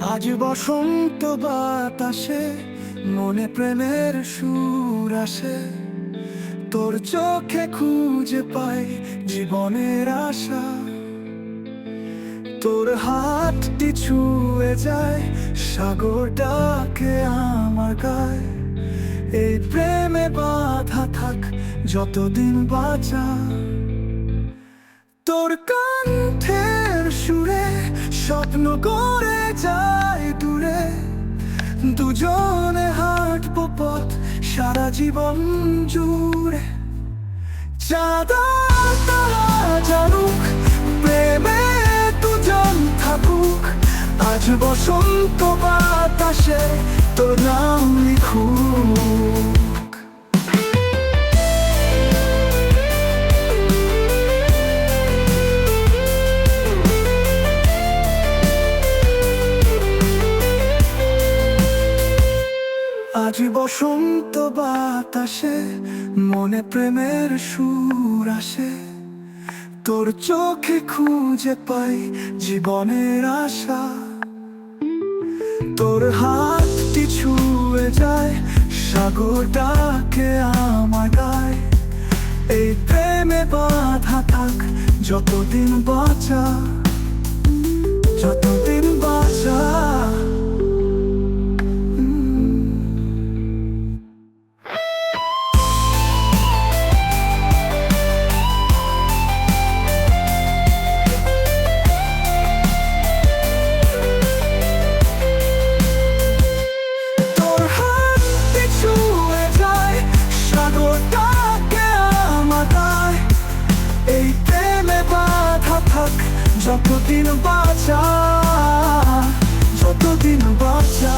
আজ বসন্ত বাতাসে মনে প্রেমের সুর আসে। তোর চোখে খুঁজে পাই জীবনের আশা। তোর হাতটি ছুঁয়ে যায় সাগর ডাকে আমার গায়ে। এই প্রেমে বাধা থাক, যতদিন বাঁচা। তোর কণ্ঠের সুরে স্বপ্ন করে যায় দূরে। দুজনে হাঁটবো পথ সারা জীবন জুড়ে। চাঁদা জানুক, প্রেমে দুজন থাকুক। আজ বসন্ত বাতাসে আজ বসন্ত বাতাসে, মনে প্রেমের সুর আসে। তোর চোখে খুঁজে পাই জীবনের আশা। তোর হাতটি ছুঁয়ে যায় সাগর ডাকে আমার গায়ে। এই প্রেমে বাধা থাক, যতদিন বাঁচা, যতদিন যতদিন বাঁচা যতদিন বাঁচা।